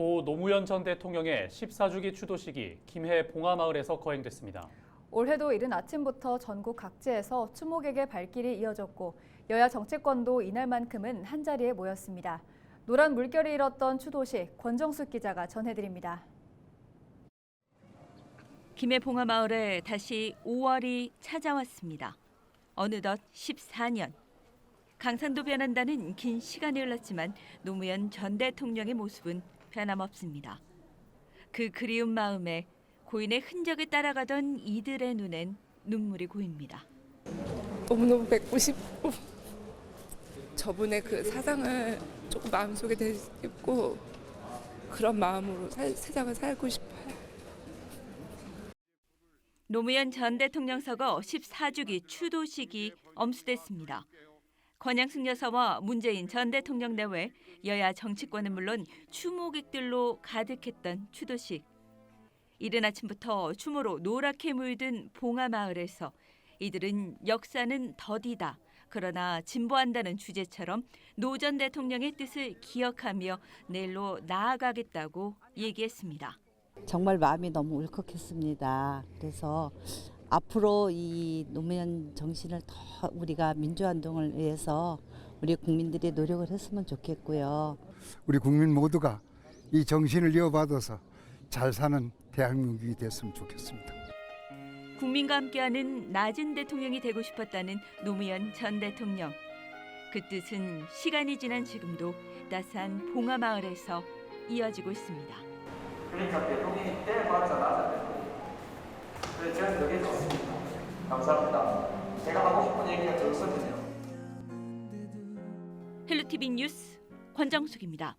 고 노무현 전 대통령의 14주기 추도식이 김해 봉하마을에서 거행됐습니다. 올해도 이른 아침부터 전국 각지에서 추모객의 발길이 이어졌고 여야 정치권도 이날만큼은 한자리에 모였습니다. 노란 물결이 일었던 추도식 권정숙 기자가 전해드립니다. 김해 봉하마을에 다시 5월이 찾아왔습니다. 어느덧 14년. 강산도 변한다는 긴 시간이 흘렀지만 노무현 전 대통령의 모습은 변함없습니다. 그 그리운 마음에 고인의 흔적을 따라가던 이들의 눈엔 눈물이 고입니다. 너무너무 뵙고 싶고 저분의 그 사상을 조금 마음속에 되짚고 그런 마음으로 살- 세상을 살고 싶어요. 노무현 전 대통령 서거 14주기 추도식이 엄수됐습니다. 권양숙 여사와 문재인 전 대통령 내외 여야 정치권은 물론 추모객들로 가득했던 추도식. 이른 아침부터 추모로 노랗게 물든 봉하마을에서 이들은 역사는 더디다. 그러나 진보한다는 주제처럼 노 전 대통령의 뜻을 기억하며 내일로 나아가겠다고 얘기했습니다. 정말 마음이 너무 울컥했습니다. 그래서 앞으로 이 노무현 정신을 더 우리가 민주화운동을 위해서 우리 국민들이 노력을 했으면 좋겠고요. 우리 국민 모두가 이 정신을 이어받아서 잘 사는 대한민국이 됐으면 좋겠습니다. 국민과 함께하는 낮은 대통령이 되고 싶었다는 노무현 전 대통령. 그 뜻은 시간이 지난 지금도 따스한 봉하마을에서 이어지고 있습니다. 그러니까 대통령이 때봤자 낮아요. 그래서 저는 좋습니다. 감사합니다. 제가 하고 싶은 얘기가 더 없어지네요. 헬로티비 뉴스 권정숙입니다.